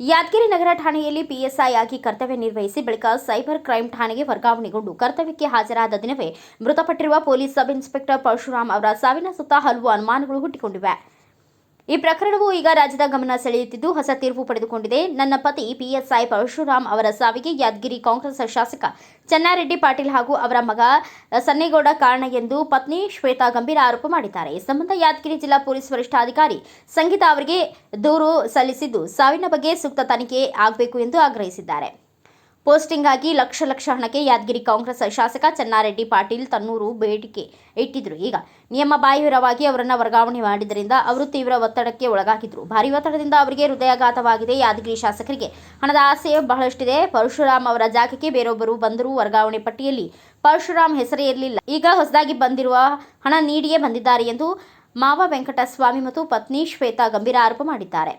ಯಾದಗಿರಿ ನಗರ ಠಾಣೆಯಲ್ಲಿ ಪಿಎಸ್ಐ ಆಗಿ ಕರ್ತವ್ಯ ನಿರ್ವಹಿಸಿ ಬಳಿಕ ಸೈಬರ್ ಕ್ರೈಂ ಠಾಣೆಗೆ ವರ್ಗಾವಣೆಗೊಂಡು ಕರ್ತವ್ಯಕ್ಕೆ ಹಾಜರಾದ ದಿನವೇ ಮೃತಪಟ್ಟಿರುವ ಪೊಲೀಸ್ ಸಬ್ ಇನ್ಸ್ಪೆಕ್ಟರ್ ಪರಶುರಾಮ್ ಅವರ ಸಾವಿನ ಸುತ್ತ ಹಲವು ಅನುಮಾನಗಳು ಹುಟ್ಟಿಕೊಂಡಿವೆ. ಈ ಪ್ರಕರಣವು ಈಗ ರಾಜ್ಯದ ಗಮನ ಸೆಳೆಯುತ್ತಿದ್ದು ಹೊಸ ತೀರ್ಪು ಪಡೆದುಕೊಂಡಿದೆ. ನನ್ನ ಪತಿ ಪಿಎಸ್ಐ ಪರಶುರಾಮ್ ಅವರ ಸಾವಿಗೆ ಯಾದಗಿರಿ ಕಾಂಗ್ರೆಸ್ ಶಾಸಕ ಚನ್ನಾರೆಡ್ಡಿ ಪಾಟೀಲ್ ಹಾಗೂ ಅವರ ಮಗ ಸನ್ನೇಗೌಡ ಕಾರಣ ಎಂದು ಪತ್ನಿ ಶ್ವೇತಾ ಗಂಭೀರ ಆರೋಪ ಮಾಡಿದ್ದಾರೆ. ಈ ಸಂಬಂಧ ಯಾದಗಿರಿ ಜಿಲ್ಲಾ ಪೊಲೀಸ್ ವರಿಷ್ಠಾಧಿಕಾರಿ ಸಂಗೀತಾ ಅವರಿಗೆ ದೂರು ಸಲ್ಲಿಸಿದ್ದು ಸಾವಿನ ಬಗ್ಗೆ ಸೂಕ್ತ ತನಿಖೆ ಆಗಬೇಕು ಎಂದು ಆಗ್ರಹಿಸಿದ್ದಾರೆ. ಪೋಸ್ಟಿಂಗ್ ಆಗಿ ಲಕ್ಷ ಲಕ್ಷ ಹಣಕ್ಕೆ ಯಾದಗಿರಿ ಕಾಂಗ್ರೆಸ್ ಶಾಸಕ ಚನ್ನಾರೆಡ್ಡಿ ಪಾಟೀಲ್ ತನ್ನೂರು ಬೇಡಿಕೆ ಇಟ್ಟಿದ್ರು. ಈಗ ನಿಯಮ ಬಾಹಿರವಾಗಿ ಅವರನ್ನು ವರ್ಗಾವಣೆ ಮಾಡಿದ್ದರಿಂದ ಅವರು ತೀವ್ರ ಒತ್ತಡಕ್ಕೆ ಒಳಗಾಗಿದ್ರು. ಭಾರಿ ಒತ್ತಡದಿಂದ ಅವರಿಗೆ ಹೃದಯಾಘಾತವಾಗಿದೆ. ಯಾದಗಿರಿ ಶಾಸಕರಿಗೆ ಹಣದ ಆಸೆ ಬಹಳಷ್ಟಿದೆ. ಪರಶುರಾಮ್ ಅವರ ಜಾಗಕ್ಕೆ ಬೇರೊಬ್ಬರು ಬಂದರೂ ವರ್ಗಾವಣೆ ಪಟ್ಟಿಯಲ್ಲಿ ಪರಶುರಾಮ್ ಹೆಸರೇ ಇರಲಿಲ್ಲ. ಈಗ ಹೊಸದಾಗಿ ಬಂದಿರುವ ಹಣ ನೀಡಿಯೇ ಬಂದಿದ್ದಾರೆ ಎಂದು ಮಾವ ವೆಂಕಟಸ್ವಾಮಿ ಮತ್ತು ಪತ್ನಿ ಶ್ವೇತಾ ಗಂಭೀರ ಆರೋಪ ಮಾಡಿದ್ದಾರೆ.